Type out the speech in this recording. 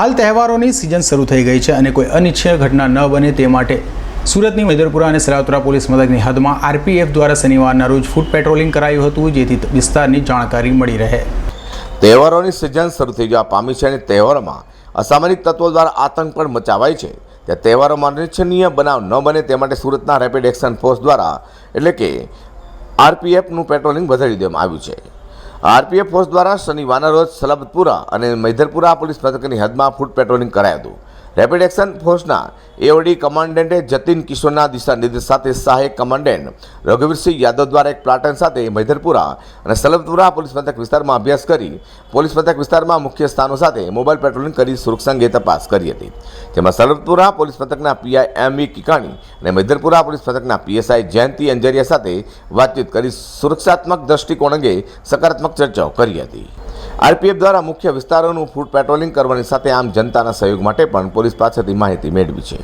હાલ તહેવારોની સિઝન શરૂ થઈ ગઈ છે અને કોઈ અનિચ્છનીય ઘટના ન બને તે માટે સુરતની મેદરપુરા અને સરાવતરા પોલીસ મથકની હદમાં આરપીએફ દ્વારા શનિવારના રોજ ફૂટ પેટ્રોલિંગ કરાયું હતું, જેથી વિસ્તારની જાણકારી મળી રહે. તહેવારોની સિઝન શરૂ થઈ જવા પામી છે અને તહેવારોમાં અસામાજિક તત્વો દ્વારા આતંક પણ મચાવાય છે. ત્યાં તહેવારોમાં અનિચ્છનીય બનાવ ન બને તે માટે સુરતના રેપિડ એક્શન ફોર્સ દ્વારા એટલે કે આરપીએફનું પેટ્રોલિંગ વધારી દેવામાં આવ્યું છે. આરપીએફ ફોર્સ દ્વારા શનિવારના રોજ સલબતપુરા અને મૈધરપુરા પોલીસ મથકની હદમાં ફૂટ પેટ્રોલિંગ કરાયું હતું. રેપિડ એક્શન ફોર્સના એઓડી કમાન્ડન્ટે જતીન કિશોરના દિશા નિર્દેશ સાથે સહાયક કમાન્ડન્ટ રઘુવીરસિંહ યાદવ દ્વારા એક પ્લાટન સાથે મૈધરપુરા અને સલમપુરા પોલીસ મથક વિસ્તારમાં અભ્યાસ કરી પોલીસ મથક વિસ્તારમાં મુખ્ય સ્થાનો સાથે મોબાઈલ પેટ્રોલિંગ કરી સુરક્ષા અંગે તપાસ કરી હતી. જેમાં સલમપુરા પોલીસ મથકના પીઆઈ એમ વી કિકાણી અને મૈધરપુરા પોલીસ મથકના પીએસઆઈ જયંતિ અંજરિયા સાથે વાતચીત કરી સુરક્ષાત્મક દ્રષ્ટિકોણ અંગે સકારાત્મક ચર્ચાઓ કરી હતી. આરપીએફ દ્વારા મુખ્ય વિસ્તારોનું ફૂટ પેટ્રોલિંગ કરવાની સાથે આમ જનતાના સહયોગ માટે પણ પોલીસ પાસેથી માહિતી મેળવી છે.